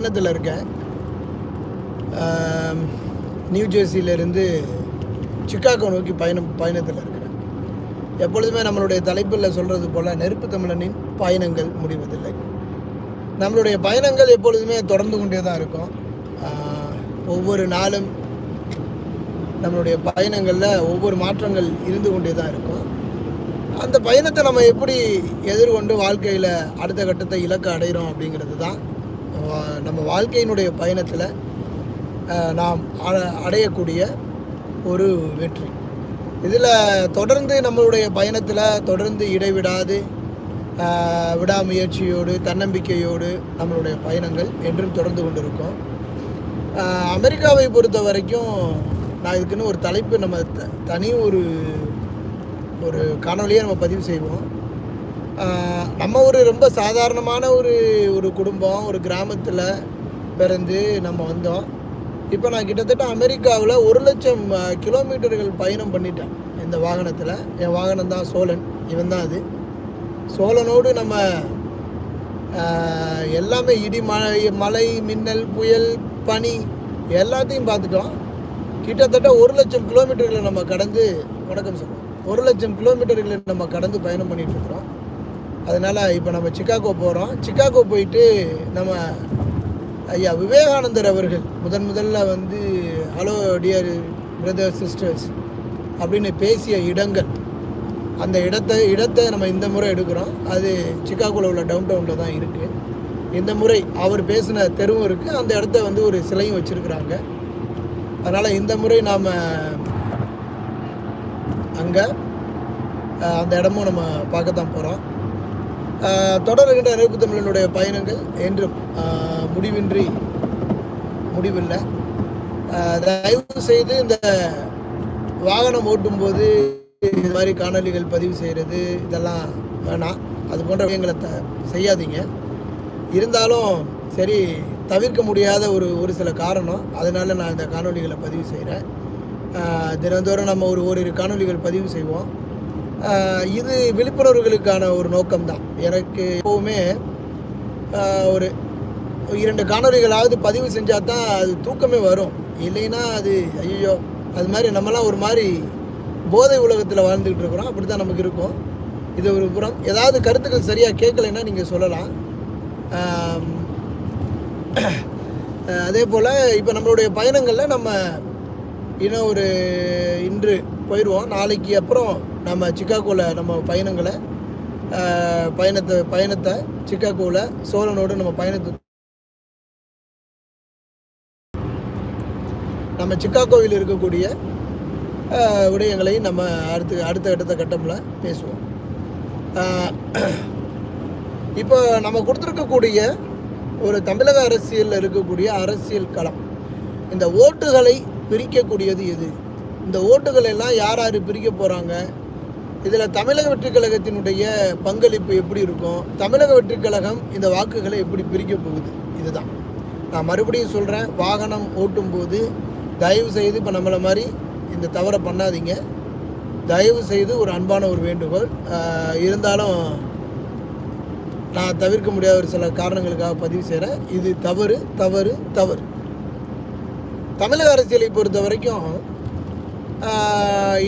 பயணத்தில் இருக்கேன் new ஜெர்சியிலேருந்து Chicago நோக்கி பயணம் பயணத்தில் இருக்கிறேன் எப்பொழுதுமே நம்மளுடைய தலைப்பில் சொல்கிறது போல் நெருப்பு தமிழனின் பயணங்கள் முடிவதில்லை. நம்மளுடைய பயணங்கள் எப்பொழுதுமே தொடர்ந்து கொண்டே தான் இருக்கும். ஒவ்வொரு நாளும் நம்மளுடைய பயணங்களில் ஒவ்வொரு மாற்றங்கள் இருந்து கொண்டே தான் இருக்கும். அந்த பயணத்தை நம்ம எப்படி எதிர்கொண்டு வாழ்க்கையில் அடுத்த கட்டத்தை இலக்க அடைகிறோம் அப்படிங்கிறது தான் நம்ம வாழ்க்கையினுடைய பயணத்தில் நாம் அடையக்கூடிய ஒரு வெற்றி. இதில் தொடர்ந்து நம்மளுடைய பயணத்தில் தொடர்ந்து இடைவிடாது விடாமுயற்சியோடு தன்னம்பிக்கையோடு நம்மளுடைய பயணங்கள் என்றும் தொடர்ந்து கொண்டிருக்கோம். அமெரிக்காவை பொறுத்த வரைக்கும் நான் இதுக்குன்னு ஒரு தலைப்பு நம்ம த- தனி ஒரு ஒரு காணொலியை நம்ம பதிவு செய்வோம். நம்ம ஒரு ரொம்ப சாதாரணமான ஒரு ஒரு குடும்பம் ஒரு கிராமத்தில் பிறந்து நம்ம வந்தோம். இப்போ நான் கிட்டத்தட்ட அமெரிக்காவில் ஒரு லட்சம் கிலோமீட்டர்கள் பயணம் பண்ணிட்டேன் இந்த வாகனத்தில். என் வாகனம் தான் சோழன் இவன் தான் அது. சோழனோடு நம்ம எல்லாமே இடி மழை மலை மின்னல் புயல் பனி எல்லாத்தையும் பார்த்துட்டோம். கிட்டத்தட்ட ஒரு லட்சம் கிலோமீட்டர்களை நம்ம கடந்து வணக்கம் சார். ஒரு லட்சம் கிலோமீட்டர்களை நம்ம கடந்து பயணம் பண்ணிட்டு இருக்கிறோம். அதனால் இப்போ நம்ம சிக்காகோ போகிறோம் சிக்காகோ போயிட்டு நம்ம ஐயா விவேகானந்தர் அவர்கள் முதன் முதல்ல வந்து ஹலோ டியர் பிரதர் சிஸ்டர்ஸ் அப்படின்னு பேசிய இடங்கள். அந்த இடத்தை இடத்தை நம்ம இந்த முறை எடுக்கிறோம். அது சிக்காகோவில் உள்ள டவுன் டவுனில் தான் இருக்குது இந்த முறை அவர் பேசின தெருவும் இருக்குது அந்த இடத்த வந்து ஒரு சிலையும் வச்சுருக்குறாங்க. அதனால் இந்த முறை நாம் அங்கே அந்த இடமும் நம்ம பார்க்க தான் போகிறோம் தொடர்கின்ற நெருப்பு தமிழனுடைய பயணங்கள் என்றும் முடிவின்றி முடிவில்லை. தயவு செய்து இந்த வாகனம் ஓட்டும்போது இது மாதிரி காணொளிகள் பதிவு செய்கிறது இதெல்லாம் வேணாம். அது போன்ற விஷயங்களை த செய்யாதீங்க. இருந்தாலும் சரி தவிர்க்க முடியாத ஒரு ஒரு சில காரணம். அதனால் நான் இந்த காணொளிகளை பதிவு செய்கிறேன் தினந்தோறும் நம்ம ஒரு ஓரிரு காணொளிகள் பதிவு செய்வோம். இது விழிப்புணர்வுகளுக்கான ஒரு நோக்கம்தான். எனக்கு எப்போவுமே ஒரு இரண்டு காணொளிகளாவது பதிவு செஞ்சால் தான் அது தூக்கமே வரும். இல்லைன்னா அது ஐயோ அது மாதிரி நம்மலாம் ஒரு மாதிரி போதை உலகத்தில் வாழ்ந்துக்கிட்டு இருக்கிறோம். அப்படி தான் நமக்கு இருக்கும். இது ஒரு புறம். ஏதாவது கருத்துக்கள் சரியாக கேட்கலைன்னா நீங்கள் சொல்லலாம். அதே போல் இப்போ நம்மளுடைய பயணங்களில் நம்ம இன்னும் ஒரு இன்று போயிடுவோம். நாளைக்கு அப்புறம் நம்ம சிக்காகோவில் நம்ம பயணங்களை பயணத்தை பயணத்தை சிக்காகோவில் சோழனோடு நம்ம பயணத்தை நம்ம சிக்காகோவில் இருக்கக்கூடிய விடயங்களை நம்ம அடுத்து அடுத்த அடுத்த கட்டமில் பேசுவோம். இப்போ நம்ம கொடுத்துருக்கக்கூடிய ஒரு தமிழக அரசியலில் இருக்கக்கூடிய அரசியல் களம் இந்த ஓட்டுகளை பிரிக்கக்கூடியது எது? இந்த ஓட்டுகள் எல்லாம் யார் யார் பிரிக்க போகிறாங்க இதில் தமிழக வெற்றிக் கழகத்தினுடைய பங்களிப்பு எப்படி இருக்கும்? தமிழக வெற்றிக் கழகம் இந்த வாக்குகளை எப்படி பிரிக்க போகுது? இதுதான். நான் மறுபடியும் சொல்கிறேன் வாகனம் ஓட்டும் போது தயவு செய்து இப்போ நம்மளை மாதிரி இந்த தவறை பண்ணாதீங்க. தயவு செய்து ஒரு அன்பான ஒரு வேண்டுகோள். இருந்தாலும் நான் தவிர்க்க முடியாத ஒரு சில காரணங்களுக்காக பதிவு செய்கிறேன் இது தவறு தவறு தவறு. தமிழக அரசியலை பொறுத்த வரைக்கும்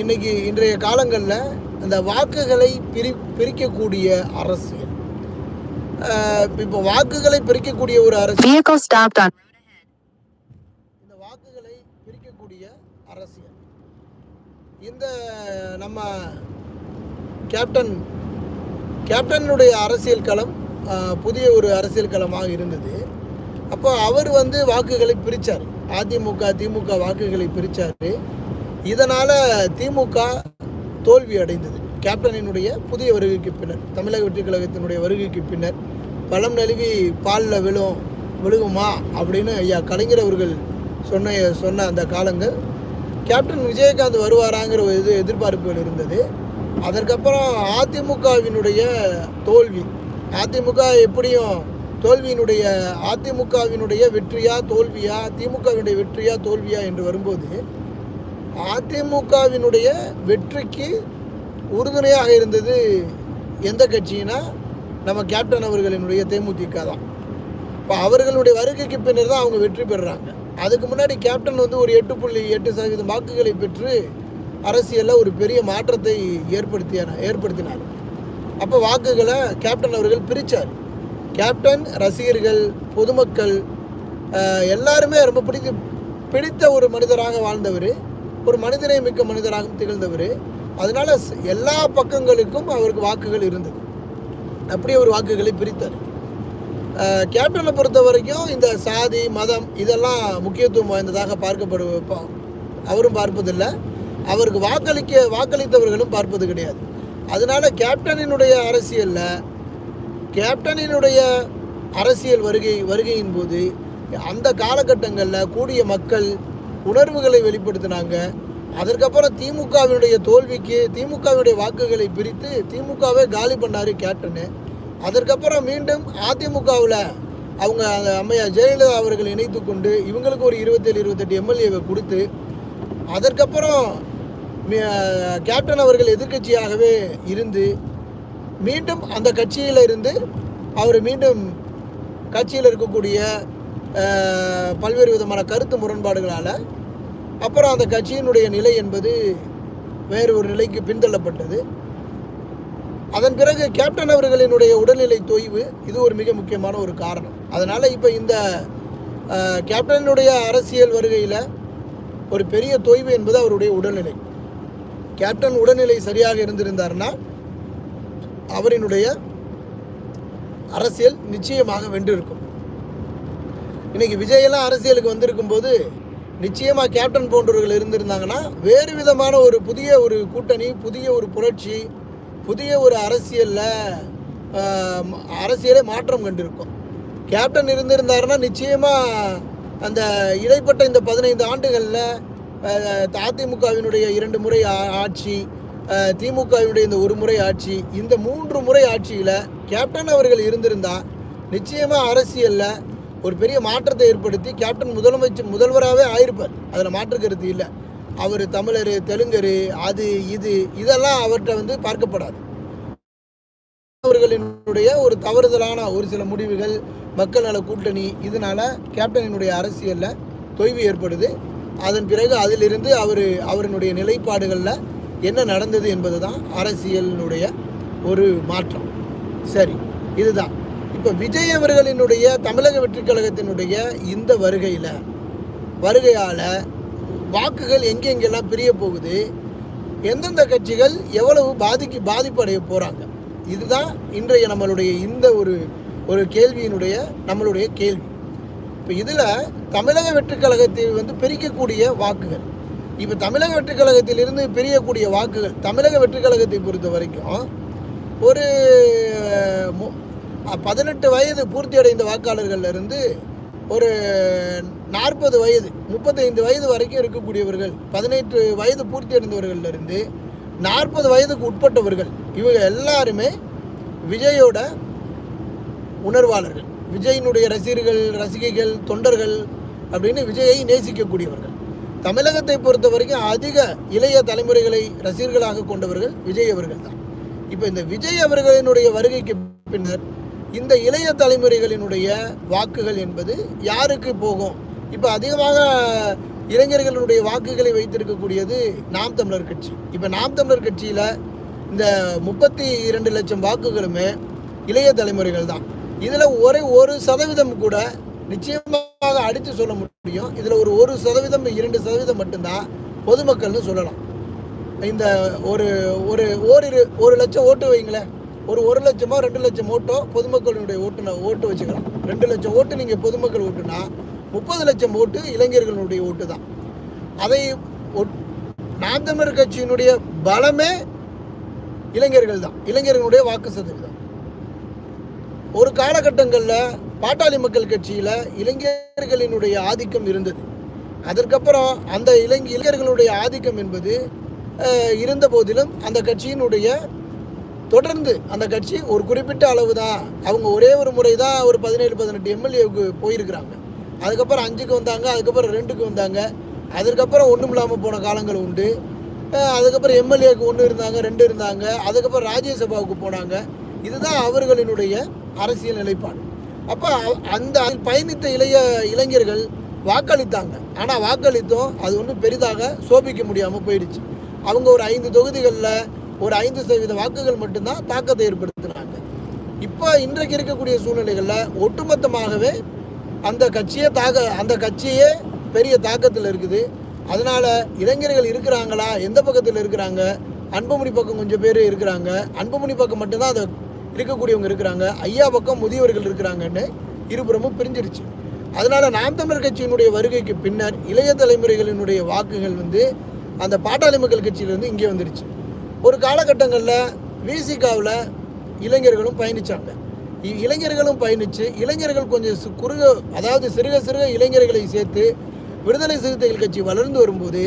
இன்னைக்கு இன்றைய காலங்களில் இந்த வாக்குகளை பிரி பிரிக்கக்கூடிய அரசியல் இப்போ வாக்குகளை பிரிக்கக்கூடிய ஒரு அரசியல். இந்த வாக்குகளை பிரிக்கக்கூடிய அரசியல் இந்த நம்ம கேப்டன் கேப்டனுடைய அரசியல் களம் புதிய ஒரு அரசியல் களமாக இருந்தது. அப்போ அவர் வந்து வாக்குகளை பிரித்தார் அதிமுக திமுக வாக்குகளை பிரித்தார் இதனால் திமுக தோல்வி அடைந்தது. கேப்டனினுடைய புதிய வருகைக்கு பின்னர் தமிழக வெற்றிக் கழகத்தினுடைய வருகைக்கு பின்னர் பழம் நழுவி பாலில் விழும் விழுகுமா அப்படின்னு ஐயா கலைஞர் அவர்கள் சொன்ன சொன்ன அந்த காலங்கள். கேப்டன் விஜயகாந்த் வருவாராங்கிற ஒரு இது எதிர்பார்ப்புகள் இருந்தது. அதற்கப்புறம் அதிமுகவினுடைய தோல்வி. அதிமுக எப்படியும் தோல்வியினுடைய அதிமுகவினுடைய வெற்றியா தோல்வியா திமுகவினுடைய வெற்றியா தோல்வியா என்று வரும்போது அதிமுகவினுடைய வெற்றிக்கு உறுதுணையாக இருந்தது எந்த கட்சினா நம்ம கேப்டன் அவர்களினுடைய தேமுதிக தான். இப்போ அவர்களுடைய வருகைக்கு பின்னர் தான் அவங்க வெற்றி பெறுறாங்க. அதுக்கு முன்னாடி கேப்டன் வந்து ஒரு எட்டு புள்ளி எட்டு சதவீதம் வாக்குகளை பெற்று அரசியலில் ஒரு பெரிய மாற்றத்தை ஏற்படுத்திய ஏற்படுத்தினார். அப்போ வாக்குகளை கேப்டன் அவர்கள் பிரித்தார் கேப்டன் ரசிகர்கள் பொதுமக்கள் எல்லாருமே ரொம்ப பிடித்து பிடித்த ஒரு மனிதராக வாழ்ந்தவர். ஒரு மனிதனை மிக்க மனிதராகவும் திகழ்ந்தவர். அதனால் எல்லா பக்கங்களுக்கும் அவருக்கு வாக்குகள் இருந்தது. அப்படி ஒரு வாக்குகளை பிரித்தார். கேப்டனை பொறுத்த வரைக்கும் இந்த சாதி மதம் இதெல்லாம் முக்கியத்துவம் வாய்ந்ததாக பார்க்கப்படு அவரும் பார்ப்பதில்லை. அவருக்கு வாக்களிக்க வாக்களித்தவர்களும் பார்ப்பது கிடையாது. அதனால கேப்டனினுடைய அரசியலில் கேப்டனினுடைய அரசியல் வருகை வருகையின் போது அந்த காலகட்டங்களில் கூடிய மக்கள் உணர்வுகளை வெளிப்படுத்தினாங்க. அதற்கப்புறம் திமுகவினுடைய தோல்விக்கு திமுகவினுடைய வாக்குகளை பிரித்து திமுகவே காலி பண்ணார் கேப்டனு. அதற்கப்புறம் மீண்டும் அதிமுகவில் அவங்க அந்த அம்மையார் ஜெயலலிதா அவர்கள் இணைத்து கொண்டு இவங்களுக்கு ஒரு இருபத்தேழு இருபத்தெட்டு எம்எல்ஏவை கொடுத்து அதற்கப்புறம் கேப்டன் அவர்கள் எதிர்க்கட்சியாகவே இருந்து மீண்டும் அந்த கட்சியில் இருந்து அவர் மீண்டும் கட்சியில் இருக்கக்கூடிய பல்வேறு விதமான கருத்து முரண்பாடுகளால் அப்புறம் அந்த கட்சியினுடைய நிலை என்பது வேறு ஒரு நிலைக்கு பின்தள்ளப்பட்டது. அதன் பிறகு கேப்டன் அவர்களினுடைய உடல்நிலை தொய்வு இது ஒரு மிக முக்கியமான ஒரு காரணம். அதனால் இப்போ இந்த கேப்டனுடைய அரசியல் வருகையில் ஒரு பெரிய தொய்வு என்பது அவருடைய உடல்நிலை. கேப்டன் உடல்நிலை சரியாக இருந்திருந்தாருன்னா அவரினுடைய அரசியல் நிச்சயமாக வென்றிருக்கும். இன்னைக்கு விஜயெல்லாம் அரசியலுக்கு வந்திருக்கும் போது நிச்சயமாக கேப்டன் போன்றவர்கள் இருந்திருந்தாங்கன்னா வேறு விதமான ஒரு புதிய ஒரு கூட்டணி புதிய ஒரு புரட்சி புதிய ஒரு அரசியலில் அரசியலே மாற்றம் கண்டிருக்கும். கேப்டன் இருந்திருந்தாருன்னா நிச்சயமாக அந்த இடைப்பட்ட இந்த பதினைந்து ஆண்டுகளில் அதிமுகவினுடைய இரண்டு முறை ஆட்சி திமுகவினுடைய இந்த ஒரு முறை ஆட்சி இந்த மூன்று முறை ஆட்சியில் கேப்டன் அவர்கள் இருந்திருந்தால் நிச்சயமாக அரசியலில் ஒரு பெரிய மாற்றத்தை ஏற்படுத்தி கேப்டன் முதலமைச்சர் முதல்வராகவே ஆயிருப்பார். அதில் மாற்று கருத்து இல்லை. அவர் தமிழர் தெலுங்கர் அது இது இதெல்லாம் அவர்கிட்ட வந்து பார்க்கப்படாது. அவர்களினுடைய ஒரு தவறுதலான ஒரு சில முடிவுகள் மக்கள் நல கூட்டணி இதனால் கேப்டனினுடைய அரசியலில் தொய்வு ஏற்படுது. அதன் பிறகு அதிலிருந்து அவர் அவரினுடைய நிலைப்பாடுகளில் என்ன நடந்தது என்பது தான் அரசியலினுடைய ஒரு மாற்றம். சரி இதுதான். இப்போ விஜய் அவர்களினுடைய தமிழக வெற்றிக் கழகத்தினுடைய இந்த வருகையில் வருகையால் வாக்குகள் எங்கெங்கெல்லாம் பிரிய போகுது எந்தெந்த கட்சிகள் எவ்வளவு பாதிக்கு பாதிப்படைய போகிறாங்க இதுதான் இன்றைய நம்மளுடைய இந்த ஒரு ஒரு கேள்வியினுடைய நம்மளுடைய கேள்வி. இப்போ இதில் தமிழக வெற்றிக் கழகத்தில் வந்து பிரிக்கக்கூடிய வாக்குகள் இப்போ தமிழக வெற்றிக் கழகத்திலிருந்து பிரியக்கூடிய வாக்குகள் தமிழக வெற்றிக் கழகத்தை பொறுத்த வரைக்கும் ஒரு மு- பதினெட்டு வயது பூர்த்தி அடைந்த வாக்காளர்கள்ல இருந்து ஒரு நாற்பது வயது முப்பத்தைந்து வயது வரைக்கும் இருக்கக்கூடியவர்கள் பதினெட்டு வயது பூர்த்தி அடைந்தவர்கள்லேருந்து நாற்பது வயதுக்கு உட்பட்டவர்கள் இவங்க எல்லாருமே விஜயோட உணர்வாளர்கள். விஜயினுடைய ரசிகர்கள் ரசிகைகள் தொண்டர்கள் அப்படின்னு விஜயை நேசிக்கக்கூடியவர்கள். தமிழகத்தை பொறுத்த வரைக்கும் அதிக இளைய தலைமுறைகளை ரசிகர்களாக கொண்டவர்கள் விஜய் அவர்கள் தான். இப்போ இந்த விஜய் அவர்களினுடைய வருகைக்கு பின்னர் இந்த இளைய தலைமுறைகளினுடைய வாக்குகள் என்பது யாருக்கு போகும்? இப்போ அதிகமாக இளைஞர்களுடைய வாக்குகளை வைத்திருக்கக்கூடியது நாம் தமிழர் கட்சி. இப்போ நாம் தமிழர் கட்சியில் இந்த முப்பத்தி இரண்டு லட்சம் வாக்குகளுமே இளைய தலைமுறைகள் தான். இதில் ஒரே ஒரு சதவீதம் கூட நிச்சயமாக அடித்து சொல்ல முடியும். இதில் ஒரு ஒரு சதவீதம் இரண்டு சதவீதம் மட்டும்தான் பொதுமக்கள்னு சொல்லலாம். இந்த ஒரு ஒரு ஓரிரு ஒரு லட்சம் ஓட்டு வைங்களேன் ஒரு ஒரு லட்சமோ ரெண்டு லட்சம் ஓட்டோ பொதுமக்களுடைய ஓட்டு ஓட்டு வச்சுக்கலாம் ரெண்டு லட்சம் ஓட்டு நீங்கள் பொதுமக்கள் ஓட்டுனா முப்பது லட்சம் ஓட்டு இளைஞர்களுடைய ஓட்டு தான். அதை ஒட்- நாம் தமிழர் கட்சியினுடைய பலமே இளைஞர்கள் தான். இளைஞர்களுடைய வாக்கு சதவீதம் ஒரு காலகட்டங்களில் பாட்டாளி மக்கள் கட்சியில் இளைஞர்களினுடைய ஆதிக்கம் இருந்தது. அதற்கப்புறம் அந்த இளைஞ இளைஞர்களுடைய ஆதிக்கம் என்பது இருந்த போதிலும் அந்த கட்சியினுடைய தொடர்ந்து அந்த கட்சி ஒரு குறிப்பிட்ட அளவு தான் அவங்க ஒரே ஒரு முறை தான் ஒரு பதினேழு பதினெட்டு எம்எல்ஏவுக்கு போயிருக்கிறாங்க. அதுக்கப்புறம் அஞ்சுக்கு வந்தாங்க அதுக்கப்புறம் ரெண்டுக்கு வந்தாங்க. அதுக்கப்புறம் ஒன்றும் இல்லாமல் போன காலங்கள் உண்டு. அதுக்கப்புறம் எம்எல்ஏக்கு ஒன்று இருந்தாங்க ரெண்டு இருந்தாங்க. அதுக்கப்புறம் ராஜ்யசபாவுக்கு போனாங்க. இதுதான் அவர்களினுடைய அரசியல் நிலைப்பாடு. அப்போ அந்த பயணித்த இளைய இளைஞர்கள் வாக்களித்தாங்க. ஆனால் வாக்களித்தோம் அது ஒன்றும் பெரிதாக சோபிக்க முடியாமல் போயிடுச்சு. அவங்க ஒரு ஐந்து தொகுதிகளில் ஒரு ஐந்து சதவீத வாக்குகள் மட்டும்தான் தாக்கத்தை ஏற்படுத்தினாங்க. இப்போ இன்றைக்கு இருக்கக்கூடிய சூழ்நிலைகளில் ஒட்டுமொத்தமாகவே அந்த கட்சியே தாக்க அந்த கட்சியே பெரிய தாக்கத்தில் இருக்குது. அதனால் இளைஞர்கள் இருக்கிறாங்களா? எந்த பக்கத்தில் இருக்கிறாங்க? அன்புமணி பக்கம் கொஞ்சம் பேர் இருக்கிறாங்க. அன்புமணி பக்கம் மட்டும்தான் அதை இருக்கக்கூடியவங்க இருக்கிறாங்க. ஐயா பக்கம் முதியவர்கள் இருக்கிறாங்கன்னு இருபுறமும் பிரிஞ்சிருச்சு. அதனால் நாம் தமிழர் கட்சியினுடைய வருகைக்கு பின்னர் இளைய தலைமுறைகளினுடைய வாக்குகள் வந்து அந்த பாட்டாளி மக்கள் கட்சியிலேருந்து இங்கே வந்துருச்சு. ஒரு காலகட்டங்களில் விசிகாவில் இளைஞர்களும் பயணித்தாங்க இளைஞர்களும் பயணித்து இளைஞர்கள் கொஞ்சம் சு- குறுக அதாவது சிறுக சிறுக இளைஞர்களை சேர்த்து விடுதலை சிறுத்தைகள் கட்சி வளர்ந்து வரும்போது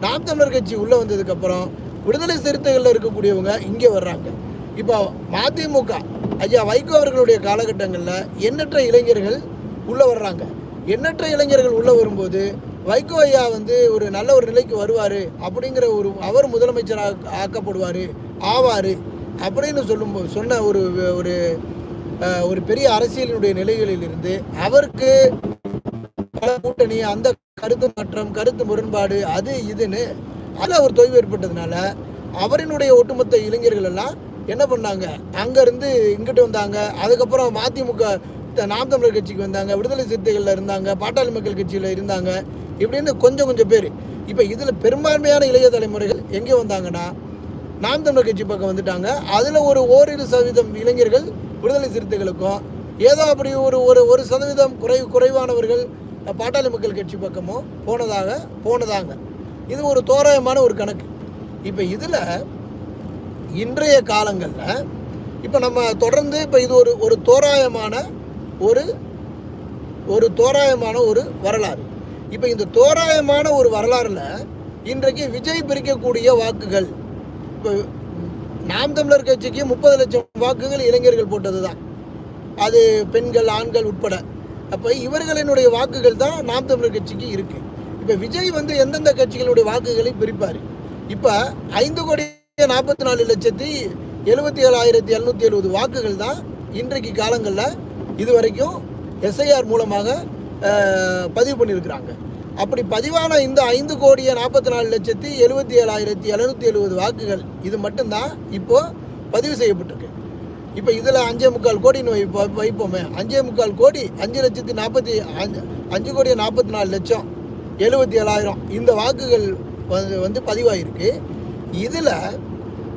நாம் தமிழர் கட்சி உள்ளே வந்ததுக்கப்புறம் விடுதலை சிறுத்தைகளில் இருக்கக்கூடியவங்க இங்கே வர்றாங்க. இப்போ மதிமுக ஐயா வைகோ அவர்களுடைய காலகட்டங்களில் எண்ணற்ற இளைஞர்கள் உள்ளே வர்றாங்க. எண்ணற்ற இளைஞர்கள் உள்ளே வரும்போது வைகோ ஐயா வந்து ஒரு நல்ல ஒரு நிலைக்கு வருவார் அப்படிங்கிற ஒரு அவர் முதலமைச்சராக ஆக்கப்படுவார் ஆவார் அப்படின்னு சொல்லும்போது சொன்ன ஒரு ஒரு ஒரு பெரிய அரசியலினுடைய நிலைகளில் இருந்து அவருக்கு பல கூட்டணி அந்த கருத்து மாற்றம் கருத்து முரண்பாடு அது இதுன்னு அதில் அவர் தொய்வு ஏற்பட்டதுனால அவரினுடைய ஒட்டுமொத்த இளைஞர்கள் எல்லாம் என்ன பண்ணாங்க? அங்கேருந்து இங்கிட்டு வந்தாங்க. அதுக்கப்புறம் மதிமுக நாம் தமிழர் கட்சிக்கு வந்தாங்க விடுதலை சிறுத்தைகளில் இருந்தாங்க பாட்டாளி மக்கள் கட்சியில் இருந்தாங்க இப்படின்னு கொஞ்சம் கொஞ்சம் பேர். இப்போ இதில் பெரும்பான்மையான இளைய தலைமுறைகள் எங்கே வந்தாங்கன்னா நாம் தமிழர் கட்சி பக்கம் வந்துட்டாங்க. அதில் ஒரு ஓரிரு சதவீதம் இளைஞர்கள் விடுதலை சிறுத்தைகளுக்கும் ஏதோ அப்படி ஒரு ஒரு ஒரு சதவீதம் குறை குறைவானவர்கள் பாட்டாளி மக்கள் கட்சி பக்கமும் போனதாக போனதாங்க. இது ஒரு தோராயமான ஒரு கணக்கு. இப்போ இதில் இன்றைய காலங்களில் இப்போ நம்ம தொடர்ந்து இப்போ இது ஒரு ஒரு தோராயமான ஒரு ஒரு தோராயமான ஒரு வரலாறு. இப்போ இந்த தோராயமான ஒரு வரலாறில் இன்றைக்கு விஜய் பிரிக்கக்கூடிய வாக்குகள் இப்போ நாம் தமிழர் கட்சிக்கு முப்பது லட்சம் வாக்குகள் இளைஞர்கள் போட்டது தான் அது பெண்கள் ஆண்கள் உட்பட. அப்போ இவர்களினுடைய வாக்குகள் தான் நாம் தமிழர் கட்சிக்கு இருக்குது இப்போ விஜய் வந்து எந்தெந்த கட்சிகளுடைய வாக்குகளை பிரிப்பார்? இப்போ ஐந்து கோடி நாற்பத்தி நாலு லட்சத்தி எழுபத்தி ஏழாயிரத்தி எழுநூற்றி எழுபது வாக்குகள் தான் இன்றைக்கு காலங்களில் இது வரைக்கும் எஸ்ஐஆர் மூலமாக பதிவு பண்ணியிருக்கிறாங்க. அப்படி பதிவான இந்த ஐந்து கோடியே நாற்பத்தி நாலு லட்சத்தி எழுபத்தி ஏழாயிரத்தி எழுநூத்தி எழுபது வாக்குகள் இது மட்டும்தான் இப்போது பதிவு செய்யப்பட்டிருக்கு. இப்போ இதில் அஞ்சே முக்கால் கோடின்னு வைப்போ வைப்போமே. அஞ்சே முக்கால் கோடி அஞ்சு லட்சத்தி நாற்பத்தி அஞ்சு அஞ்சு கோடியே நாற்பத்தி நாலு லட்சம் எழுபத்தி ஏழாயிரம் இந்த வாக்குகள் வந்து வந்து பதிவாயிருக்கு. இதில்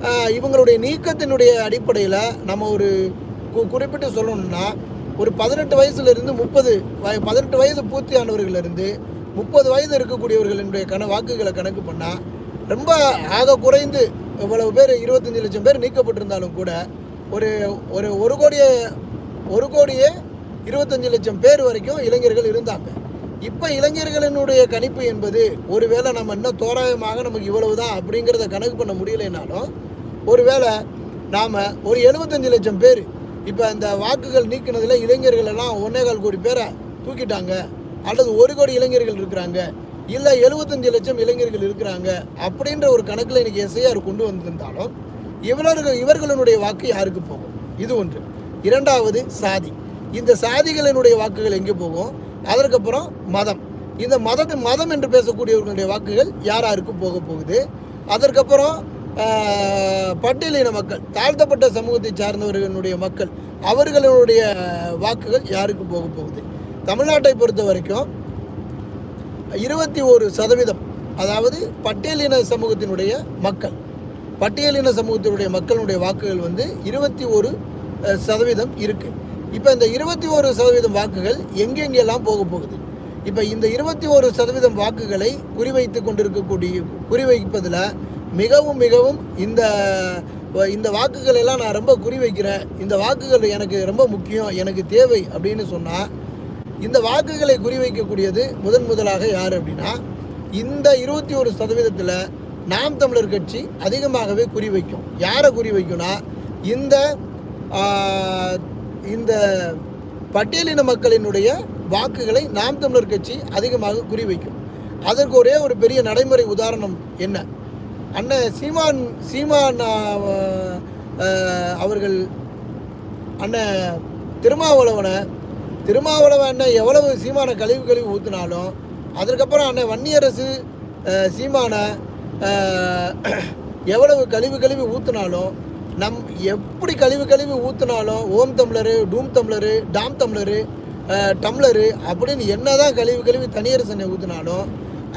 இவங்களுடைய நீக்கத்தினுடைய அடிப்படையில் நம்ம ஒரு கு- குறிப்பிட்டு சொல்லணும்னா ஒரு பதினெட்டு வயசுலேருந்து முப்பது வய பதினெட்டு வயது பூர்த்தியானவர்களிருந்து முப்பது வயது இருக்கக்கூடியவர்களினுடைய கண வாக்குகளை கணக்கு பண்ணால் ரொம்ப ஆக குறைந்து இவ்வளவு பேர் இருபத்தஞ்சி லட்சம் பேர் நீக்கப்பட்டிருந்தாலும் கூட ஒரு ஒரு ஒரு கோடியே ஒரு கோடியே இருபத்தஞ்சி லட்சம் பேர் வரைக்கும் இளைஞர்கள் இருந்தாங்க. இப்போ இளைஞர்களினுடைய கணிப்பு என்பது ஒருவேளை நம்ம இன்னும் தோராயமாக நமக்கு இவ்வளவு தான் அப்படிங்கிறத கணக்கு பண்ண முடியலைனாலும் ஒருவேளை நாம் ஒரு எழுபத்தஞ்சு லட்சம் பேர் இப்போ இந்த வாக்குகள் நீக்கினதில் இளைஞர்கள் எல்லாம் ஒன்னே கால் கோடி பேரை தூக்கிட்டாங்க. அல்லது ஒரு கோடி இளைஞர்கள் இருக்கிறாங்க. இல்லை எழுபத்தஞ்சு லட்சம் இளைஞர்கள் இருக்கிறாங்க. அப்படின்ற ஒரு கணக்கில் இன்றைக்கி எஸ்ஐஆர் கொண்டு வந்திருந்தாலும் இவர்கள் இவர்களுடைய வாக்கு யாருக்கு போகும்? இது ஒன்று. இரண்டாவது சாதி. இந்த சாதிகளினுடைய வாக்குகள் எங்கே போகும்? அதற்கப்புறம் மதம். இந்த மதத்து மதம் என்று பேசக்கூடியவர்களுடைய வாக்குகள் யார் யாருக்கு போக போகுது? அதற்கப்புறம் பட்டியலின மக்கள் தாழ்த்தப்பட்ட சமூகத்தை சார்ந்தவர்களுடைய மக்கள் அவர்களுடைய வாக்குகள் யாருக்கு போக போகுது? தமிழ்நாட்டை பொறுத்த வரைக்கும் இருபத்தி ஒரு சதவீதம் அதாவது பட்டியலின சமூகத்தினுடைய மக்கள் பட்டியலின சமூகத்தினுடைய மக்களுடைய வாக்குகள் வந்து இருபத்தி ஒரு சதவீதம் இருக்கு. இப்போ இந்த இருபத்தி ஒரு சதவீதம் வாக்குகள் எங்கெங்கெல்லாம் போக போகுது? இப்போ இந்த இருபத்தி ஒரு சதவீதம் வாக்குகளை குறிவைத்து கொண்டிருக்கக்கூடிய குறிவைப்பதில் மிகவும் மிகவும் இந்த இந்த வாக்குகள் எல்லாம் நான் ரொம்ப குறிவைக்கிறேன். இந்த வாக்குகள் எனக்கு ரொம்ப முக்கியம் எனக்கு தேவை அப்படின்னு சொன்னால் இந்த வாக்குகளை குறிவைக்கக்கூடியது முதன் முதலாக யார் அப்படின்னா இந்த இருபத்தி ஒரு சதவீதத்தில் நாம் தமிழர் கட்சி அதிகமாகவே குறிவைக்கும். யாரை குறிவைக்கும்னா இந்த இந்த பட்டியலின மக்களினுடைய வாக்குகளை நாம் தமிழர் கட்சி அதிகமாக குறிவைக்கும். அதற்கு ஒரே ஒரு பெரிய நடைமுறை உதாரணம் என்ன? அண்ணன் சீமான் சீமான் அவர்கள் அண்ணன் திருமாவளவனை திருமாவளவன் அண்ணன் எவ்வளவு சீமான கழிவு கழிவு ஊற்றினாலும் அதற்கப்புறம் அண்ணன் வன்னியரசு சீமானை எவ்வளவு கழிவு கழிவு ஊற்றினாலும் நம் எப்படி கழிவு கழிவு ஊற்றினாலும் ஓம் தம்ளரு டூம் தம்ளரு டாம் தம்ளரு டம்ளரு அப்படின்னு என்னதான் கழிவு கழிவு தனியரசனை ஊற்றினாலும்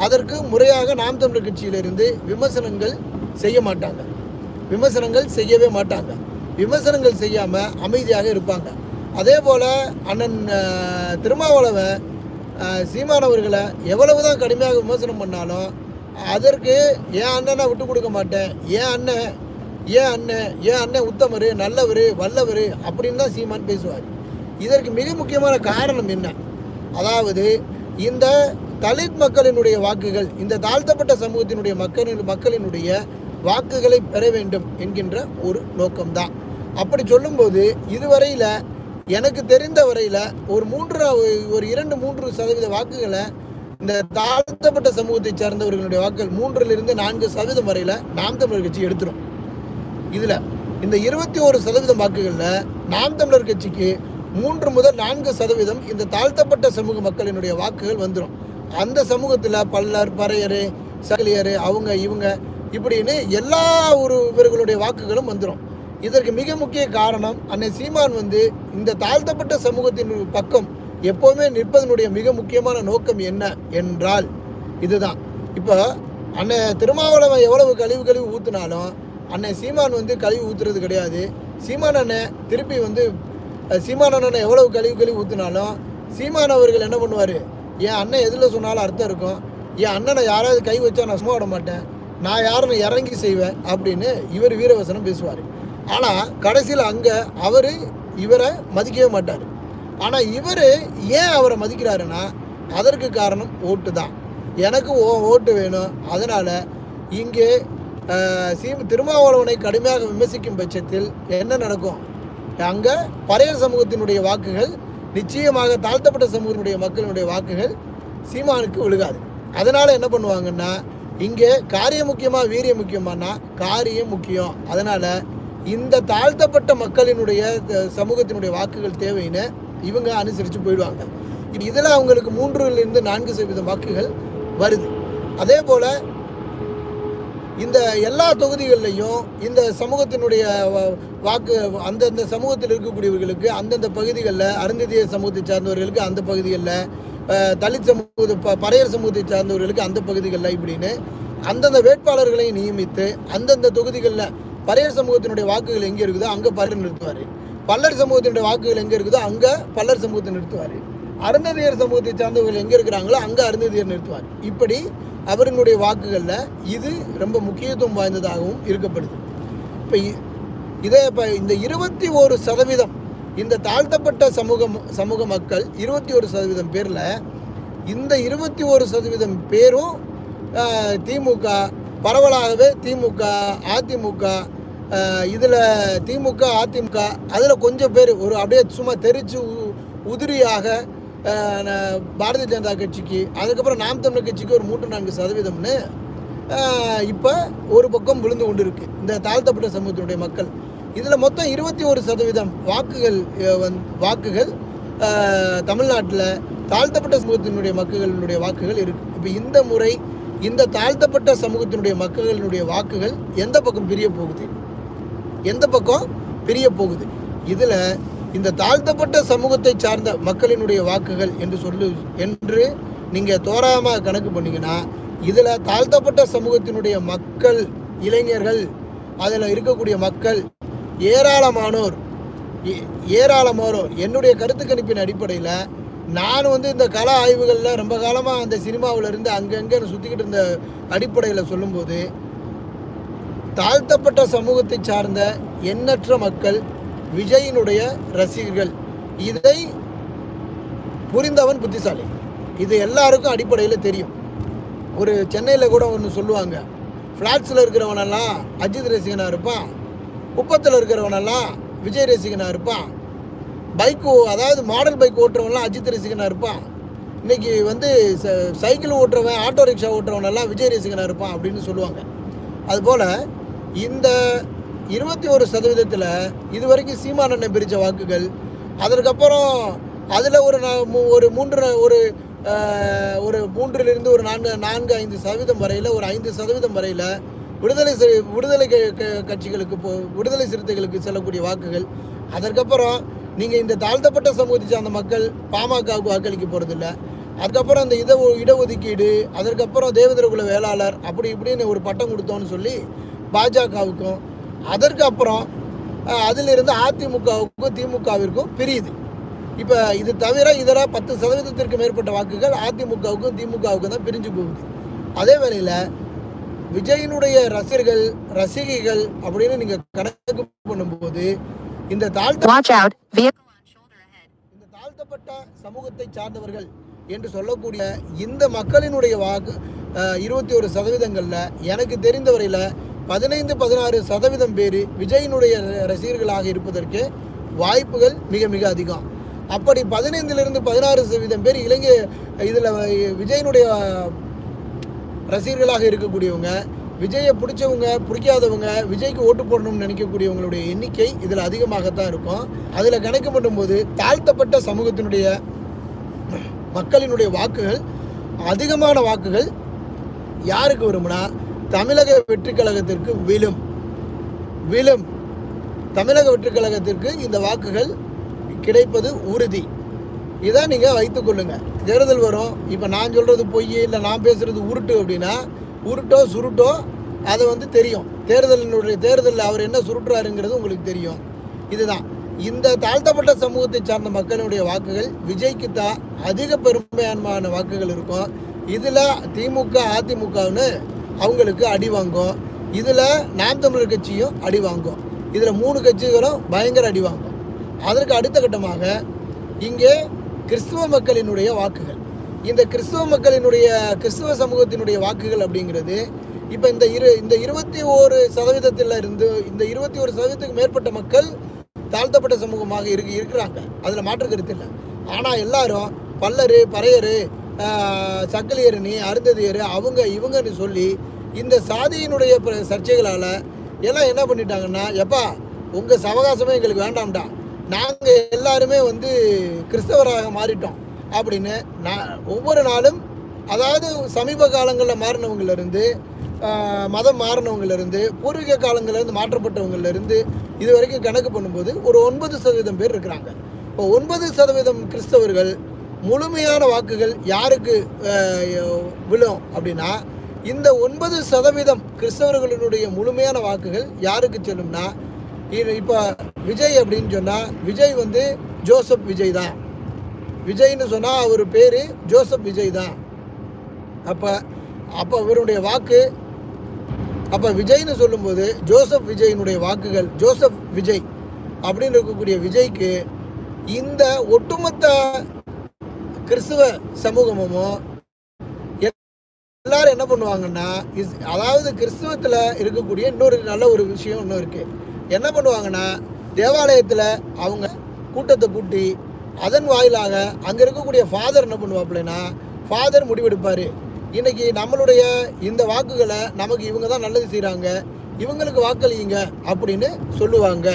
அதற்கு முறையாக நாம் தமிழர் கட்சியிலிருந்து விமர்சனங்கள் செய்ய மாட்டாங்க. விமர்சனங்கள் செய்யவே மாட்டாங்க. விமர்சனங்கள் செய்யாமல் அமைதியாக இருப்பாங்க. அதே போல் அண்ணன் திருமாவளவன் சீமானவர்களை எவ்வளவு தான் கடுமையாக விமர்சனம் பண்ணாலும் அதற்கு என் அண்ணனை விட்டு கொடுக்க மாட்டேன்? என் அண்ணன் ஏன் அண்ணன் ஏன் அண்ணன் உத்தமர் நல்லவர் வல்லவர்? அப்படின்னு தான் சீமான் பேசுவார். இதற்கு மிக முக்கியமான காரணம் என்ன? அதாவது இந்த தலித் மக்களினுடைய வாக்குகள் இந்த தாழ்த்தப்பட்ட சமூகத்தினுடைய மக்களின் மக்களினுடைய வாக்குகளை பெற வேண்டும் என்கின்ற ஒரு நோக்கம்தான். அப்படி சொல்லும்போது இதுவரையில் எனக்கு தெரிந்த வரையில் ஒரு மூன்று ஒரு இரண்டு மூன்று சதவீத வாக்குகளை இந்த தாழ்த்தப்பட்ட சமூகத்தை சார்ந்தவர்களுடைய வாக்குகள் மூன்றிலிருந்து நான்கு சதவீதம் வரையில் நாம் தமிழர் கட்சி எடுத்துரும். இதில் இந்த இருபத்தி ஒரு சதவீதம் வாக்குகளில் நாம் தமிழர் கட்சிக்கு மூன்று முதல் நான்கு சதவீதம் இந்த தாழ்த்தப்பட்ட சமூக மக்களினுடைய வாக்குகள் வந்துடும் அந்த சமூகத்தில் பல்லர் பறையர் சகலியர் அவங்க இவங்க இப்படின்னு எல்லா ஒரு இவர்களுடைய வாக்குகளும் வந்துடும் இதற்கு மிக முக்கிய காரணம் அன்னை சீமான் வந்து இந்த தாழ்த்தப்பட்ட சமூகத்தின் பக்கம் எப்போவுமே நிற்பதனுடைய மிக முக்கியமான நோக்கம் என்ன என்றால் இதுதான். இப்போ அன்னை திருமாவளவன் எவ்வளவு கழிவு கழிவு ஊற்றினாலும் அன்னை சீமான் வந்து கழிவு ஊற்றுறது கிடையாது. சீமான் அண்ணன் திருப்பி வந்து சீமான் அண்ணனை எவ்வளவு கழிவு கழிவு ஊற்றினாலும் சீமான் அவர்கள் என்ன பண்ணுவார்? என் அண்ணன் எதில் சொன்னாலும் அர்த்தம் இருக்கும். என் அண்ணனை யாராவது கை வச்சா நான் சும்மா விட மாட்டேன். நான் யாருன்னு இறங்கி செய்வேன் அப்படின்னு இவர் வீரவசனம் பேசுவார். ஆனால் கடைசியில் அங்கே அவர் இவரை மதிக்கவே மாட்டார். ஆனால் இவர் ஏன் அவரை மதிக்கிறாருன்னா அதற்கு காரணம் ஓட்டு தான். எனக்கு ஓ ஓட்டு வேணும். அதனால் இங்கே சீம திருமாவளவனை கடுமையாக விமர்சிக்கும் பட்சத்தில் என்ன நடக்கும்? அங்கே பறையர் சமூகத்தினுடைய வாக்குகள் நிச்சயமாக தாழ்த்தப்பட்ட சமூகத்தினுடைய மக்களினுடைய வாக்குகள் சீமானுக்கு விழுகாது. அதனால் என்ன பண்ணுவாங்கன்னா இங்கே காரியம் முக்கியமாக வீரியம் முக்கியமானா காரியம் முக்கியம். அதனால் இந்த தாழ்த்தப்பட்ட மக்களினுடைய சமூகத்தினுடைய வாக்குகள் தேவைன்னு இவங்க அனுசரித்து போயிடுவாங்க. இதில் அவங்களுக்கு மூன்றுலேருந்து நான்கு சதவீத வாக்குகள் வருது. அதே போல் இந்த எல்லா தொகுதிகள்லையும் இந்த சமூகத்தினுடைய வாக்கு அந்தந்த சமூகத்தில் இருக்கக்கூடியவர்களுக்கு அந்தந்த பகுதிகளில் அருந்ததிய சமூகத்தை சார்ந்தவர்களுக்கு அந்த பகுதிகளில் தலித் சமூக பறையர் சமூகத்தை சார்ந்தவர்களுக்கு அந்த பகுதிகளில் இப்படின்னு அந்தந்த வேட்பாளர்களை நியமித்து அந்தந்த தொகுதிகளில் பறையர் சமூகத்தினுடைய வாக்குகள் எங்கே இருக்குதோ அங்கே பறையர் நிறுத்துவார். பல்லர் சமூகத்தினுடைய வாக்குகள் எங்கே இருக்குதோ அங்கே பல்லர் சமூகத்தை நிறுத்துவார். அருந்ததியர் சமூகத்தை சார்ந்தவர்கள் எங்கே இருக்கிறாங்களோ அங்கே அருந்ததியர் நிறுத்துவார். இப்படி அவர்களுடைய வாக்குகளில் இது ரொம்ப முக்கியத்துவம் வாய்ந்ததாகவும் இருக்கப்படுது இப்போ இதே இப்போ இந்த இருபத்தி ஒரு சதவீதம் இந்த தாழ்த்தப்பட்ட சமூகம் சமூக மக்கள் இருபத்தி ஒரு சதவீதம் பேரில் இந்த இருபத்தி ஒரு சதவீதம் பேரும் திமுக பரவலாகவே திமுக அதிமுக இதில் திமுக அதிமுக அதில் கொஞ்சம் பேர் ஒரு அப்படியே சும்மா தெரிச்சு உ- உதிரியாக பாரதிய ஜனதா கட்சிக்கு அதுக்கப்புறம் நாம் தமிழர் கட்சிக்கு ஒரு மூன்று நான்கு சதவீதம்னு இப்போ ஒரு பக்கம் விழுந்து கொண்டு இருக்கு இந்த தாழ்த்தப்பட்ட சமூகத்தினுடைய மக்கள். இதில் மொத்தம் இருபத்தி ஒரு சதவீதம் வாக்குகள் வந் வாக்குகள் தமிழ்நாட்டில் தாழ்த்தப்பட்ட சமூகத்தினுடைய மக்களினுடைய வாக்குகள் இருக்கு. இப்போ இந்த முறை இந்த தாழ்த்தப்பட்ட சமூகத்தினுடைய மக்களினுடைய வாக்குகள் எந்த பக்கம் பிரிய போகுது? எந்த பக்கம் பிரிய போகுது? இதில் இந்த தாழ்த்தப்பட்ட சமூகத்தை சார்ந்த மக்களினுடைய வாக்குகள் என்று சொல்லு என்று நீங்கள் தோராயமாக கணக்கு பண்ணிங்கன்னா இதில் தாழ்த்தப்பட்ட சமூகத்தினுடைய மக்கள் இளைஞர்கள் அதில் இருக்கக்கூடிய மக்கள் ஏராளமானோர் ஏ- ஏராளமானோர். என்னுடைய கருத்து கணிப்பின் அடிப்படையில் நான் வந்து இந்த கல ஆய்வுகளில் ரொம்ப காலமாக அந்த சினிமாவில் இருந்து அங்கங்கே சுற்றிக்கிட்டு இருந்த அடிப்படையில் சொல்லும்போது தாழ்த்தப்பட்ட சமூகத்தை சார்ந்த எண்ணற்ற மக்கள் விஜயினுடைய ரசிகர்கள். இதை புரிந்தவன் புத்திசாலி. இது எல்லாருக்கும் அடிப்படையில் தெரியும். ஒரு சென்னையில் கூட ஒன்று சொல்லுவாங்க. ஃப்ளாட்ஸில் இருக்கிறவனெல்லாம் அஜித் ரசிகனாக இருப்பான். குப்பத்தில் இருக்கிறவனெல்லாம் விஜய் ரசிகனாக இருப்பான். பைக்கு அதாவது மாடல் பைக் ஓட்டுறவன்லாம் அஜித் ரசிகனாக இருப்பான். இன்னைக்கு வந்து ச- சைக்கிள் ஓட்டுறவன் ஆட்டோ ரிக்ஷா ஓட்டுறவனெல்லாம் விஜய் ரசிகனாக இருப்பான் அப்படின்னு சொல்லுவாங்க. அதுபோல் இந்த இருபத்தி ஒரு சதவீதத்தில் இது வரைக்கும் சீமானண்ணை பிரித்த வாக்குகள். அதற்கப்புறம் அதில் ஒரு ஒரு மூன்று ஒரு ஒரு மூன்றிலிருந்து ஒரு நான்கு நான்கு ஐந்து சதவீதம் வரையில் ஒரு ஐந்து சதவீதம் வரையில் விடுதலை விடுதலை க- கட்சிகளுக்கு போ விடுதலை சிறுத்தைகளுக்கு செல்லக்கூடிய வாக்குகள். அதற்கப்புறம் நீங்கள் இந்த தாழ்த்தப்பட்ட சமூகத்தை சார்ந்த மக்கள் பாமகவுக்கு வாக்களிக்க போகிறதில்ல அதுக்கப்புறம் அந்த இட இடஒதுக்கீடு அதற்கப்புறம் தேவதரகுல வேளாளர் அப்படி இப்படின்னு ஒரு பட்டம் கொடுத்தோன்னு சொல்லி பாஜகவுக்கும் அதற்கு அப்புறம் அதிலிருந்து அதிமுகவுக்கும் திமுகவிற்கும் பிரியுது. இப்போ இது தவிர இதர பத்து சதவீதத்திற்கு மேற்பட்ட வாக்குகள் அதிமுகவுக்கும் திமுகவுக்கும் தான் பிரிஞ்சு போகுது. அதே வேளையில் விஜயினுடைய ரசிகர்கள் ரசிகைகள் அப்படின்னு நீங்கள் கணக்கு பண்ணும்போது இந்த தாழ்த்த. இந்த தாழ்த்தப்பட்ட சமூகத்தை சார்ந்தவர்கள் என்று சொல்லக்கூடிய இந்த மக்களினுடைய வாக்கு இருபத்தி ஒரு சதவீதங்களில் எனக்கு தெரிந்த வரையில் பதினைந்து பதினாறு சதவீதம் பேர் விஜயினுடைய ரசிகர்களாக இருப்பதற்கு வாய்ப்புகள் மிக மிக அதிகம். அப்படி பதினைந்திலிருந்து பதினாறு சதவீதம் பேர் இலங்கை இதில் விஜயினுடைய ரசிகர்களாக இருக்கக்கூடியவங்க விஜயை பிடிச்சவங்க பிடிக்காதவங்க விஜய்க்கு ஓட்டு போடணும்னு நினைக்கக்கூடியவங்களுடைய எண்ணிக்கை இதில் அதிகமாகத்தான் இருக்கும். அதில் கணக்கு பண்ணும்போது தாழ்த்தப்பட்ட சமூகத்தினுடைய மக்களினுடைய வாக்குகள் அதிகமான வாக்குகள் யாருக்கு வரும்னா தமிழக வெற்றிக் கழகத்திற்கு விழும். விழும். தமிழக வெற்றிக் கழகத்திற்கு இந்த வாக்குகள் கிடைப்பது உறுதி. இதை நீங்கள் வைத்துக்கொள்ளுங்க தேர்தல் வரும். இப்போ நான் சொல்கிறது பொய் இல்லை நான் பேசுகிறது உருட்டு அப்படின்னா உருட்டோ சுருட்டோ அது வந்து தெரியும். தேர்தலினுடைய தேர்தலில் அவர் என்ன சுருட்டுறாருங்கிறது உங்களுக்கு தெரியும். இதுதான். இந்த தாழ்த்தப்பட்ட சமூகத்தை சார்ந்த மக்களுடைய வாக்குகள் விஜய்க்கு தான் அதிக பெரும்பான்மையான வாக்குகள் இருக்கும். இதில் திமுக அதிமுகன்னு அவங்களுக்கு அடி வாங்கும். இதில் நாம் தமிழர் கட்சியும் அடி வாங்கும். இதில் மூணு கட்சிகளும் பயங்கர அடி வாங்கும். அதற்கு அடுத்த கட்டமாக இங்கே கிறிஸ்துவ மக்களினுடைய வாக்குகள். இந்த கிறிஸ்துவ மக்களினுடைய கிறிஸ்துவ சமூகத்தினுடைய வாக்குகள் அப்படிங்கிறது இப்போ இந்த இரு இந்த இருபத்தி ஓரு சதவீதத்தில் இருந்து இந்த இருபத்தி ஒரு சதவீதத்துக்கு மேற்பட்ட மக்கள் தாழ்த்தப்பட்ட சமூகமாக இருக்கு இருக்கிறாங்க. அதில் மாற்று கருத்து இல்லை. ஆனால் எல்லாரும் பல்லரு பறையரு சக்கலியரணி அருந்ததியர் அவங்க இவங்கன்னு சொல்லி இந்த சாதியினுடைய சர்ச்சைகளால் எல்லாம் என்ன பண்ணிட்டாங்கன்னா எப்பா உங்கள் சவகாசமே எங்களுக்கு வேண்டாம்டா. நாங்கள் எல்லாருமே வந்து கிறிஸ்தவராக மாறிட்டோம் அப்படின்னு நான் ஒவ்வொரு நாளும் அதாவது சமீப காலங்களில் மாறினவங்கலேருந்து மதம் மாறினவங்கலேருந்து பூர்வீக காலங்கள்லேருந்து மாற்றப்பட்டவங்கலேருந்து இது வரைக்கும் கணக்கு பண்ணும்போது ஒரு ஒன்பது சதவீதம் பேர் இருக்கிறாங்க. இப்போ ஒன்பது சதவீதம் கிறிஸ்தவர்கள் முழுமையான வாக்குகள் யாருக்கு விழும் அப்படின்னா இந்த ஒன்பது சதவீதம் கிறிஸ்தவர்களினுடைய முழுமையான வாக்குகள் யாருக்கு செல்லும்னா இது இப்போ விஜய் அப்படின்னு சொன்னால் விஜய் வந்து ஜோசப் விஜய் தான். விஜய்னு சொன்னால் அவர் பேர் ஜோசப் விஜய் தான். அப்போ அப்போ இவருடைய வாக்கு அப்போ விஜய்னு சொல்லும்போது ஜோசப் விஜயினுடைய வாக்குகள் ஜோசப் விஜய் அப்படின்னு இருக்கக்கூடிய விஜய்க்கு இந்த ஒட்டுமொத்த கிறிஸ்துவ சமூகமும் எல்லாரும் என்ன பண்ணுவாங்கன்னா இஸ்- அதாவது கிறிஸ்துவத்தில் இருக்கக்கூடிய இன்னொரு நல்ல ஒரு விஷயம் இன்னும் இருக்குது என்ன பண்ணுவாங்கன்னா தேவாலயத்தில் அவங்க கூட்டத்தை கூட்டி அதன் வாயிலாக அங்கே இருக்கக்கூடிய ஃபாதர் என்ன பண்ணுவாப்புலனா ஃபாதர் முடிவெடுப்பார். இன்றைக்கி நம்மளுடைய இந்த வாக்குகளை நமக்கு இவங்க தான் நல்லது செய்கிறாங்க இவங்களுக்கு வாக்களியுங்க அப்படின்னு சொல்லுவாங்க.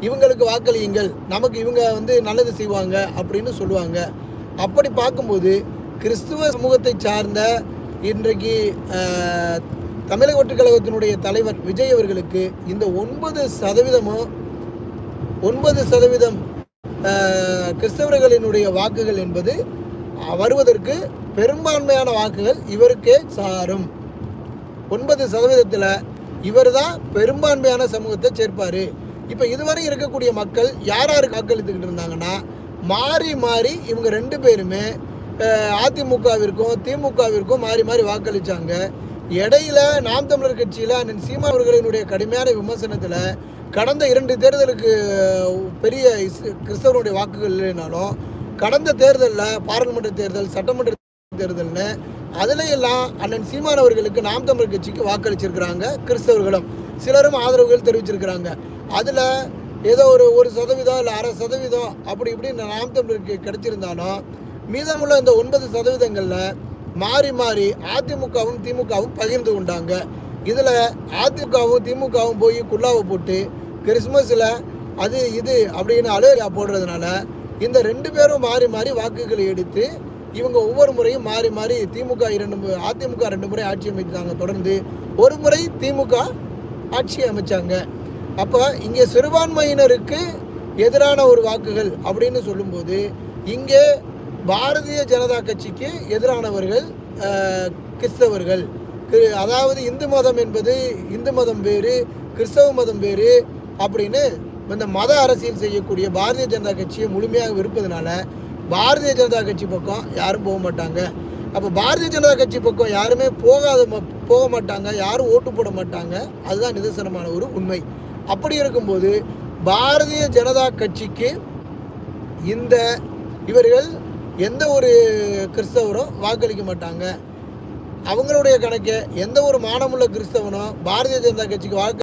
இவங்களுக்கு வாக்களியுங்கள் நமக்கு இவங்க வந்து நல்லது செய்வாங்க அப்படின்னு சொல்லுவாங்க. அப்படி பார்க்கும்போது கிறிஸ்துவ சமூகத்தை சார்ந்த இன்றைக்கு தமிழக ஒற்றுக்கழகத்தினுடைய தலைவர் விஜய் அவர்களுக்கு இந்த ஒன்பது சதவீதமும் ஒன்பது சதவீதம் கிறிஸ்தவர்களினுடைய வாக்குகள் என்பது வருவதற்கு பெரும்பான்மையான வாக்குகள் இவருக்கே சாரும். ஒன்பது சதவீதத்தில் இவர் தான் பெரும்பான்மையான சமூகத்தை சேர்ப்பார். இப்போ இதுவரை இருக்கக்கூடிய மக்கள் யார் யாருக்கு வாக்களித்துக்கிட்டு இருந்தாங்கன்னா மாறி மாறி இவங்க ரெண்டு பேருமே அதிமுகவிற்கும் திமுகவிற்கும் மாறி மாறி வாக்களித்தாங்க இடையில நாம் தமிழர் கட்சியில் அண்ணன் சீமா அவர்களினுடைய கடுமையான விமர்சனத்தில் கடந்த இரண்டு தேர்தலுக்கு பெரிய இஸ்- கிறிஸ்தவருடைய வாக்குகள் இல்லைனாலும் கடந்த தேர்தலில் பாராளுமன்ற தேர்தல் சட்டமன்ற தேர்தல்னு அதில் எல்லாம் அண்ணன் சீமான் அவர்களுக்கு நாம் தமிழர் கட்சிக்கு வாக்களிச்சிருக்கிறாங்க கிறிஸ்தவர்களும். சிலரும் ஆதரவுகள் தெரிவிச்சிருக்கிறாங்க. அதில் ஏதோ ஒரு ஒரு சதவீதம் இல்லை அரை சதவீதம் அப்படி இப்படி நாம் தமிழருக்கு கிடைச்சிருந்தாலும் மீதமுள்ள இந்த ஒன்பது சதவீதங்களில் மாறி மாறி அதிமுகவும் திமுகவும் பகிர்ந்து கொண்டாங்க. இதில் அதிமுகவும் திமுகவும் போய் குல்லாவை போட்டு கிறிஸ்மஸில் அது இது அப்படின்னு அலுவலா போடுறதுனால இந்த ரெண்டு பேரும் மாறி மாறி வாக்குகளை எடுத்து இவங்க ஒவ்வொரு முறையும் மாறி மாறி திமுக இரண்டு மு- அதிமுக ரெண்டு முறை ஆட்சி அமைத்தாங்க. தொடர்ந்து ஒரு முறை திமுக ஆட்சி அமைச்சாங்க. அப்போ இங்கே சிறுபான்மையினருக்கு எதிரான ஒரு வாக்குகள் அப்படின்னு சொல்லும்போது இங்கே பாரதிய ஜனதா கட்சிக்கு எதிரானவர்கள் கிறிஸ்தவர்கள். கிரு- அதாவது இந்து மதம் என்பது இந்து மதம் வேறு கிறிஸ்தவ மதம் வேறு அப்படின்னு இந்த மத அரசியல் செய்யக்கூடிய பாரதிய ஜனதா கட்சியை முழுமையாக விருப்பதுனால பாரதிய ஜனதா கட்சி பக்கம் யாரும் போக மாட்டாங்க. அப்போ பாரதிய ஜனதா கட்சி பக்கம் யாருமே போகாத ம- போக மாட்டாங்க யாரும் ஓட்டு போட மாட்டாங்க. அதுதான் நிதர்சனமான ஒரு உண்மை. அப்படி இருக்கும்போது பாரதிய ஜனதா கட்சிக்கு இந்த இவர்கள் எந்த ஒரு கிறிஸ்தவரும் வாக்களிக்க மாட்டாங்க. அவங்களுடைய கணக்கு எந்த ஒரு மானமுள்ள கிறிஸ்தவனும் பாரதிய ஜனதா கட்சிக்கு வாக்கு